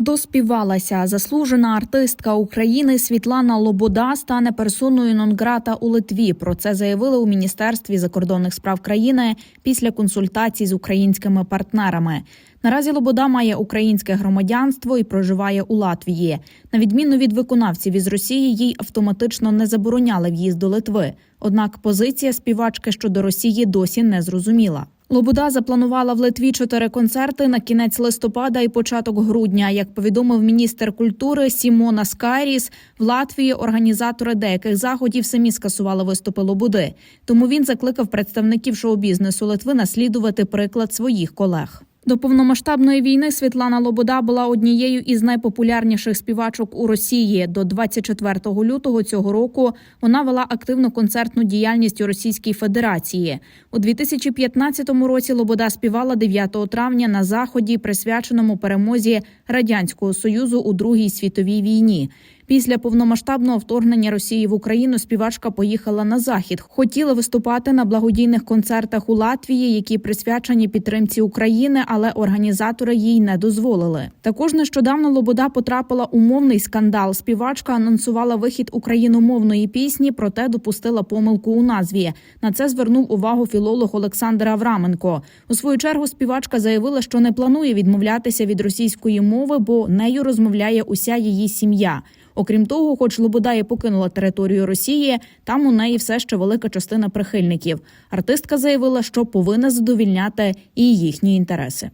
Доспівалася заслужена артистка України Світлана Лобода стане персоною нон-грата у Литві. Про це заявили у міністерстві закордонних справ країни після консультацій з українськими партнерами. Наразі Лобода має українське громадянство і проживає у Латвії. На відміну від виконавців із Росії, їй автоматично не забороняли в'їзд до Литви. Однак позиція співачки щодо Росії досі не зрозуміла. Лобода запланувала в Литві чотири концерти на кінець листопада і початок грудня. Як повідомив міністр культури Сімона Скайріс, в Латвії організатори деяких заходів самі скасували виступи Лобуди. Тому він закликав представників шоу-бізнесу Литви наслідувати приклад своїх колег. До повномасштабної війни Світлана Лобода була однією із найпопулярніших співачок у Росії. До 24 лютого цього року вона вела активну концертну діяльність у Російській Федерації. У 2015 році Лобода співала 9 травня на заході, присвяченому перемозі радянського союзу у Другій світовій війні. Після повномасштабного вторгнення Росії в Україну співачка поїхала на захід. Хотіла виступати на благодійних концертах у Латвії, які присвячені підтримці України, але організатори їй не дозволили. Також нещодавно Лобода потрапила у мовний скандал. Співачка анонсувала вихід україномовної пісні, проте допустила помилку у назві. На це звернув увагу філолог Олександр Авраменко. У свою чергу співачка заявила, що не планує відмовлятися від російської мови, бо нею розмовляє уся її сім'я. Окрім того, хоч Лобода і покинула територію Росії, там у неї все ще велика частина прихильників. Артистка заявила, що повинна задовільняти і їхні інтереси.